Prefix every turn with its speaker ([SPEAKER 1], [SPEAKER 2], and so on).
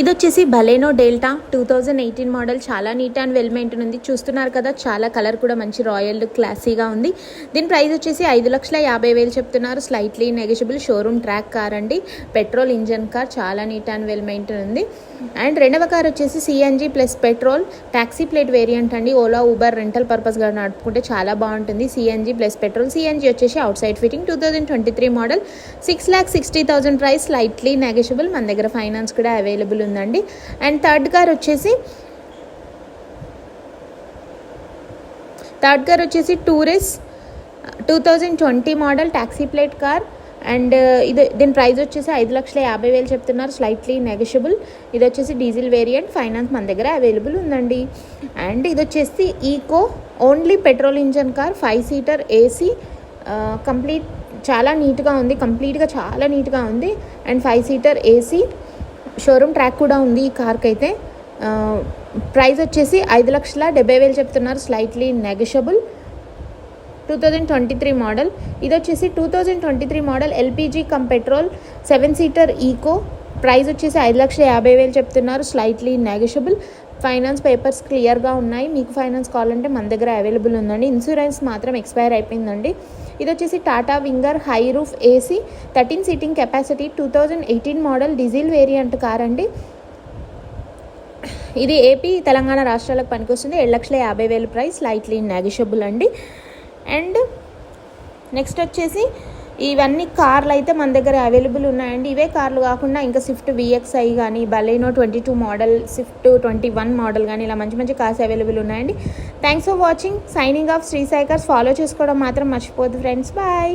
[SPEAKER 1] ఇది వచ్చేసి Baleno Delta two thousand eighteen model చాలా నీట్ అండ్ వెల్ మెయింటైన్ ఉంది. చూస్తున్నారు కదా చాలా కలర్ కూడా మంచి రాయల్ క్లాసీగా ఉంది. దీని ప్రైస్ వచ్చేసి ఐదు లక్షల యాభై వేలు చెప్తున్నారు. Slightly negotiable showroom track car అండి. పెట్రోల్ ఇంజన్ కార్ చాలా నీట్ అండ్ వెల్ మెయింటైన్ ఉంది. అండ్ రెండవ కార్ వచ్చేసి C N G plus petrol taxi plate variant అండి. ఓలా ఊబర్ రెంటల్ పర్పస్గా నడుపుకుంటే చాలా బాగుంటుంది. C N G plus petrol CNG వచ్చేసి outside fitting two thousand twenty three model six lakh sixty thousand price slightly negotiable మన దగ్గర finance కూడా available ఉందండి. అండ్ థర్డ్ కార్ వచ్చేసి థర్డ్ కార్ వచ్చేసి tourist two thousand twenty model taxi plate car. And uh, ఇది దీని price వచ్చేసి ఐదు లక్షల యాభై వేలు చెప్తున్నారు. స్లైట్లీ నెగషియబుల్ ఇది వచ్చేసి డీజిల్ వేరియంట్. ఫైనాన్స్ మన దగ్గర అవైలబుల్ ఉందండి. అండ్ ఇది వచ్చేసి Eeco only petrol engine car. Five seater AC complete చాలా నీట్గా ఉంది. కంప్లీట్గా చాలా నీట్గా ఉంది. And five seater AC showroom track కూడా ఉంది ఈ కార్కి అయితే ప్రైస్ వచ్చేసి ఐదు లక్షల డెబ్బై వేలు చెప్తున్నారు slightly negotiable two thousand twenty three model. ఇది వచ్చేసి two thousand twenty three model LPG cum petrol seven seater Eeco. Price వచ్చేసి ఐదు లక్షల యాభై వేలు చెప్తున్నారు స్లైట్లీ నెగషబుల్ ఫైనాన్స్ పేపర్స్ క్లియర్గా ఉన్నాయి. మీకు ఫైనాన్స్ కావాలంటే మన దగ్గర అవైలబుల్ ఉందండి. ఇన్సూరెన్స్ మాత్రం ఎక్స్పైర్ అయిపోయిందండి. ఇది వచ్చేసి Tata Winger high roof AC thirteen seating capacity two thousand eighteen model diesel variant car అండి. ఇది ఏపీ తెలంగాణ రాష్ట్రాలకు పనికొస్తుంది. ఏడు లక్షల యాభై వేల ప్రైస్ లైట్లీ నెగిషబుల్ అండి. అండ్ నెక్స్ట్ వచ్చేసి ఇవన్నీ కార్లు అయితే మన దగ్గర అవైలబుల్ ఉన్నాయండి. ఇవే కార్లు కాకుండా ఇంకా స్విఫ్ట్ విఎక్స్ఐ కానీ Baleno twenty two model Swift twenty one model కానీ ఇలా మంచి మంచి కార్స్ అవైలబుల్ ఉన్నాయండి. Thanks for watching signing off Sri Sai cars follow చేసుకోవడం మాత్రం మర్చిపోద్దు ఫ్రెండ్స్ బాయ్